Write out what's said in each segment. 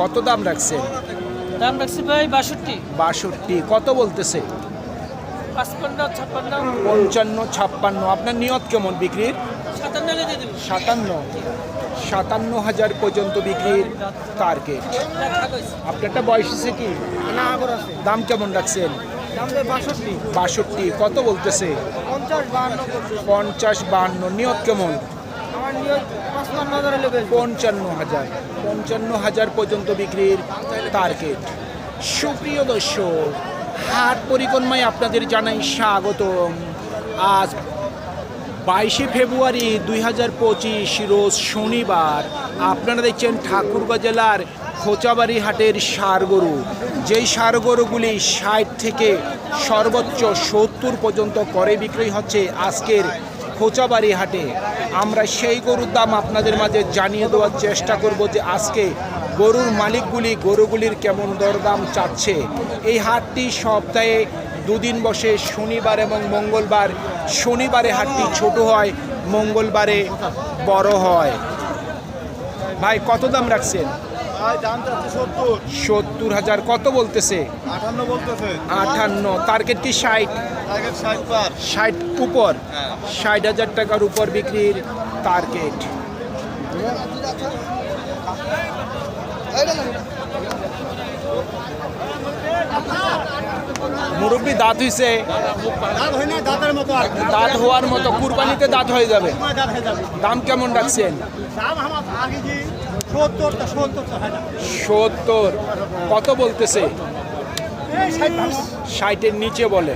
কত দাম রাখছেন দাম রাখছি ভাই বাষট্টি। বাষট্টি কত বলতেছে? পঞ্চান্ন ছাপ্পান্ন আপনার নিয়ত কেমন বিক্রির? সাতান্ন। সাতান্ন হাজার পর্যন্ত বিক্রির টার্গেট আপনারটা বয়স হয়েছে কি? না আগর আছে। দাম কেমন রাখছেন? বাষট্টি। বাষট্টি কত বলতেছে? পঞ্চাশ বাহান্ন নিয়ত কেমন? পঞ্চান্ন হাজার। পঞ্চান্ন হাজার পর্যন্ত বিক্রির টার্গেট সুপ্রিয় দর্শক, হাট পরিক্রমায় আপনাদের জানাই স্বাগতম। আজ বাইশে ফেব্রুয়ারি দুই হাজার পঁচিশ, রোজ শনিবার। আপনারা দেখছেন ঠাকুরগাঁ জেলার খোঁচাবাড়ি হাটের সার গরু যেই সার গরুগুলি ষাট থেকে সর্বোচ্চ সত্তর পর্যন্ত করে বিক্রি হচ্ছে আজকের খোঁচাবাড়ি হাটে। আমরা সেই গরুর দাম আপনাদের মাঝে জানিয়ে দেওয়ার চেষ্টা করব যে আজকে গরুর মালিকগুলি গরুগুলির কেমন দরদাম চাচ্ছে। এই হাটটি সপ্তাহে দুদিন বসে শনিবার এবং মঙ্গলবার। শনিবারে হাটটি ছোট হয় মঙ্গলবারে বড় হয়। ভাই কত দাম রাখছেন? সত্তর। হাজার কত বলতেছে? আটান্ন টার্গেট কি ষাট? ষাট উপর। হ্যাঁ। ষাট হাজার টাকার উপর বিক্রির টার্গেট মুরব্বী দাঁত হইছে? দাঁত হওয়ার মতো কুরবানিতে দাঁত হয়ে যাবে। দাম কেমন রাখছেন? সত্তর। কত বলতেছে। ষাটের নিচে বলে।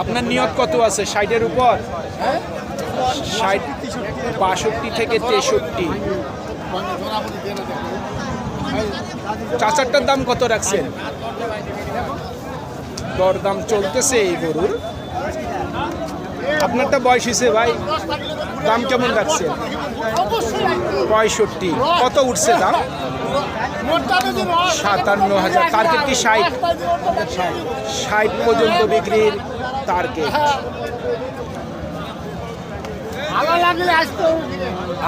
আপনার নিয়ত কত আছে? ষাটের উপর? ষাট, বাষট্টি থেকে তেষট্টি। চাচারটার দাম কত রাখছেন? দরদাম চলতেছে এই গরুর। আপনারটা বয়স হিসে ভাই? দাম কেমন রাখছেন? পঁয়ষট্টি। কত উঠছে দাম? সাতান্ন হাজার। টার্গেট কি? ষাট। ষাট পর্যন্ত বিক্রির টার্গেট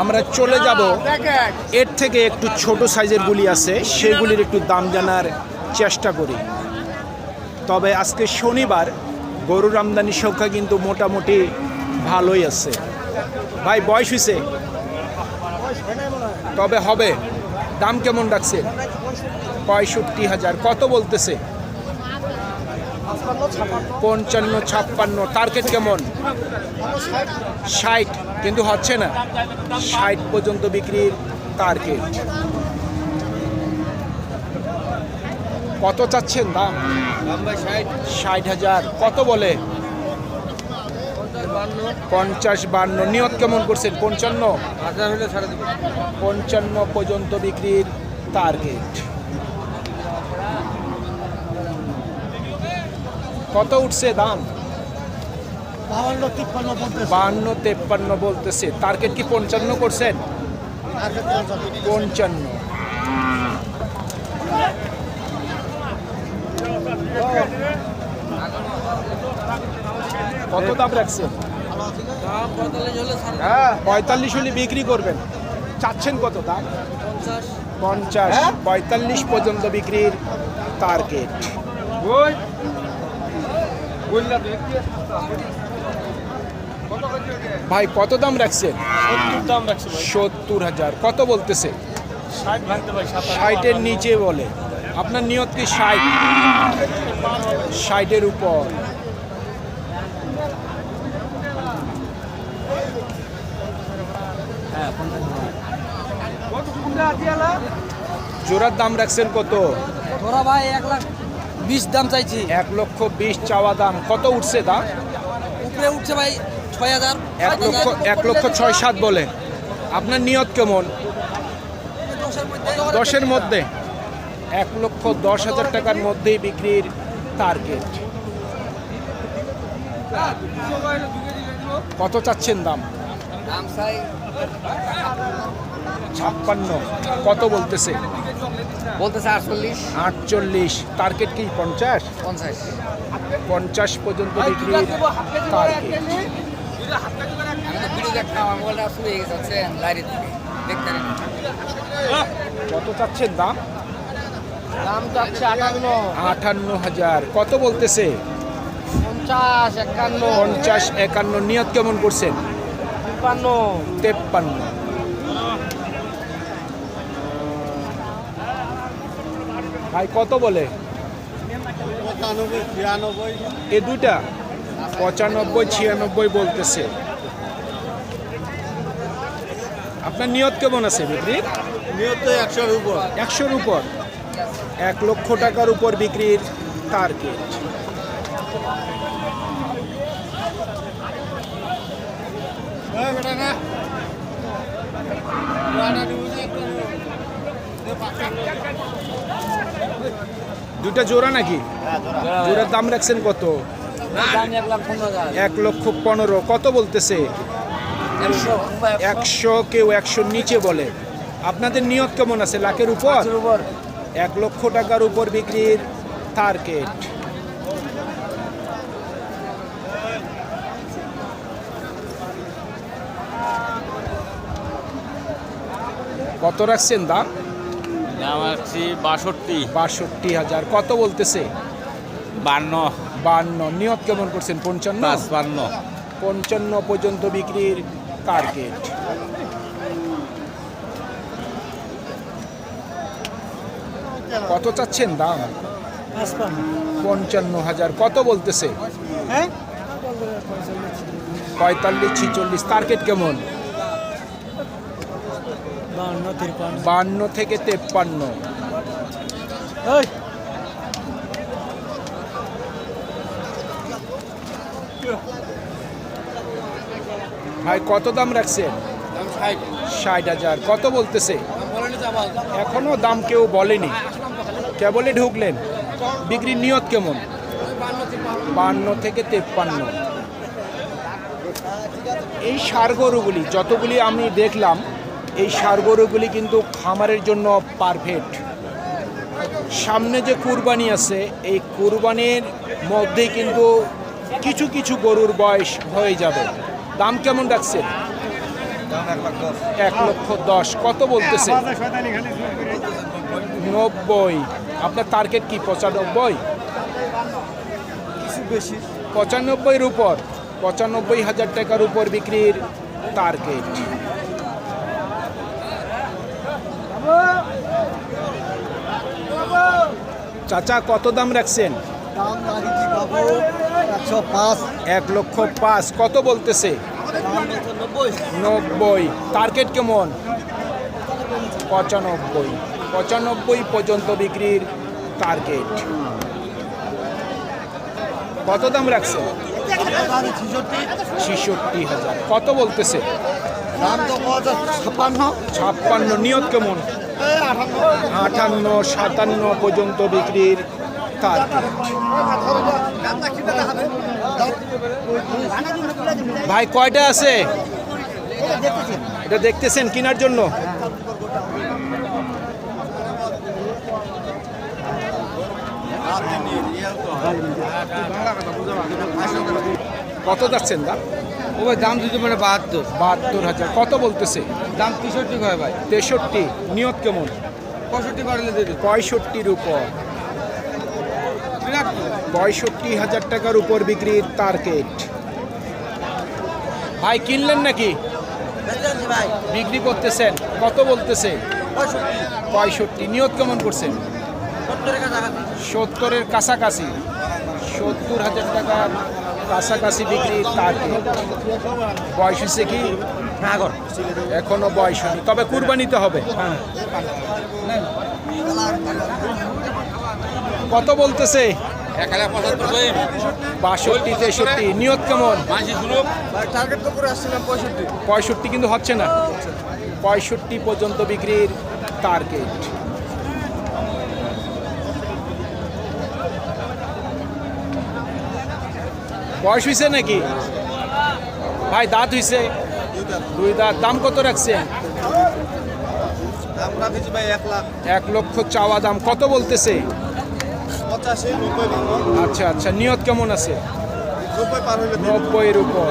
আমরা চলে যাব। এর থেকে একটু ছোট সাইজের গুলি আছে। সেগুলির একটু দাম জানার চেষ্টা করি। তবে আজকে শনিবার গরুর আমদানি সংখ্যা কিন্তু মোটামুটি ভালোই আছে। ভাই, বয়স হয়েছে তবে হবে। দাম কেমন রাখছেন পঁয়ষট্টি হাজার। কত বলতেছে? পঞ্চান্ন ছাপ্পান্ন। টার্গেট কেমন? ষাট। কিন্তু হচ্ছে না। ষাট পর্যন্ত বিক্রির টার্গেট কত চাচ্ছেন দাম? ষাট হাজার। কত বলে? পঞ্চাশ বান্ন। নিয়ত কেমন করছেন? পঞ্চান্ন? হাজার হলে পঞ্চান্ন পর্যন্ত বিক্রির টার্গেট কত উঠছে দাম? বাহান্ন তিপ্পান্ন বলতেছে। টার্গেট কি পঞ্চান্ন করছেন? পঞ্চান্ন। কত দাম রাখছেন? পঁয়তাল্লিশ হলে হ্যাঁ পঁয়তাল্লিশ হলে বিক্রি করবেন। চাচ্ছেন কত দাম? পঞ্চাশ। পঞ্চাশ। পঁয়তাল্লিশ পর্যন্ত বিক্রির টার্গেট ভাই কত দাম রাখছেন সত্তর দাম রাখছি সত্তর হাজার। কত বলতেছে? ষাটের নিচে বলে। আপনার নিয়ত কি ষাট? ষাটের উপর। জোড়ার দাম রাখছেন কত? তোরা ভাই এক লাখ বিশ দাম চাইছি। এক লক্ষ বিশ চাওয়া দাম। কত উঠছে দাম উপরে উঠছে ভাই ছয় হাজার এক লক্ষ এক লক্ষ ছয় সাত বলে। আপনার নিয়ত কেমন? দশের মধ্যে দশের মধ্যে? এক লক্ষ দশ হাজার টাকার মধ্যেই বিক্রির টার্গেট কত চাচ্ছেন দাম? দাম চাই ছাপ্পান্ন। কত বলতেছে? বলতেছে আটচল্লিশ। আটচল্লিশ। টার্গেট কি? পঞ্চাশ? পঞ্চাশ। পঞ্চাশ পর্যন্ত বিক্রির টার্গেট কত চাচ্ছেন দাম? দাম চাচ্ছে আটান্ন। আটান্ন হাজার। কত বলতেছে? পঞ্চাশ একান্ন। পঞ্চাশ একান্ন। নিয়ত কেমন করছেন? তিপ্পান্ন। তেপ্পান্ন। ভাই কত বলে? এ দুইটা। পঁচানব্বই ছিয়ানব্বই বলতেছে। আপনার নিয়ত কেমন আছে বিক্রির নিয়ত একশোর উপর। একশোর উপর। এক লক্ষ টাকার উপর বিক্রির টার্গেট দুটা জোড়া নাকি? জোড়ার দাম রাখছেন কত? এক লক্ষ পনেরো। কত বলতেছে? একশো কেউ একশোর নিচে বলে। আপনাদের নিয়ত কেমন আছে? লাখের উপর? উপর। এক লক্ষ টাকার উপর বিক্রির টার্গেট কত রাখছেন দাম? দাম আসছি বাষট্টি। বাষট্টি হাজার। কত বলতেছে? বান্ন। বান্ন। নিয়ত কেমন করছেন? পঞ্চান্ন? বান্ন পঞ্চান্ন পর্যন্ত বিক্রির টার্গেট কত চাচ্ছেন দাম? পঞ্চান্ন হাজার। কত বলতেছে? হ্যাঁ? পঁয়তাল্লিশ ছিচল্লিশ। টার্গেট কেমন? বান্ন থেকে তেপ্পান্ন। ভাই কত দাম রাখছে দাম ষাট। হাজার। কত বলতেছে? এখনও দাম কেউ বলেনি। কেবলই ঢুকলেন? বিক্রির নিয়ত কেমন? বান্ন বান্ন থেকে তেপ্পান্ন। এই সার গরুগুলি যতগুলি আমি দেখলাম এই সার গরুগুলি কিন্তু খামারের জন্য পারফেক্ট সামনে যে কুরবানি আছে এই কুরবানির মধ্যেই কিন্তু কিছু কিছু গরুর বয়স হয়ে যাবে। দাম কেমন রাখছেন এক লক্ষ দশ। কত বলতেছে? নব্বই। আপনার টার্গেট কি পঁচানব্বই? বেশি। পঁচানব্বইয়ের উপর পঁচানব্বই হাজার টাকার উপর বিক্রির টার্গেট চাচা কত দাম রাখছেন? এক লক্ষ পাঁচ কত বলতেছে? নব্বই। টার্গেট কেমন? পঁচানব্বই। পঁচানব্বই পর্যন্ত বিক্রির টার্গেট। কত দাম রাখছেন? ছিষট্টি হাজার। কত বলতেছে? ছাপ্পান্ন। ছাপ্পান্ন। নিয়ত কেমন? আটান্ন সাতান্ন পর্যন্ত বিক্রির টার্গেট ভাই কয়টা আছে? এটা দেখতেছেন কেনার জন্য? কত যাচ্ছেন দাম? ও দাম দিতে মানে বাহাত্তর। বাহাত্তর হাজার। কত বলতেছে? দাম তেষট্টি হয় ভাই? তেষট্টি। নিয়ত কেমন? পঁয়ষট্টি বাড়লে দিদি পঁয়ষট্টির উপর পঁয়ষট্টি হাজার টাকার উপর বিক্রির টার্গেট ভাই কিনলেন নাকি? ভাই। বিক্রি করতেছেন। কত বলতেছে? পঁয়ষট্টি। নিয়ত কেমন করছেন? সত্তরের কাছাকাছি। সত্তর হাজার টাকার কাছাকাছি বিক্রির টার্গেট বয়স হচ্ছে কি? এখনও বয়স হয়নি। তবে কুরবানিতে হবে। কত বলতেছে? বাষট্টি তেষট্টি। নিয়ত কেমন? পঁয়ষট্টি। কিন্তু হচ্ছে না। পঁয়ষট্টি পর্যন্ত বিক্রির টার্গেট বয়স হয়েছে নাকি? ভাই দাঁত হয়েছে। দুই দাঁত। দাম কত রাখছে ভাই এক লক্ষ চাওয়া দাম। কত বলতেছে? আচ্ছা আচ্ছা। নিয়ত কেমন আছে? নব্বই এর উপর নব্বইয়ের উপর।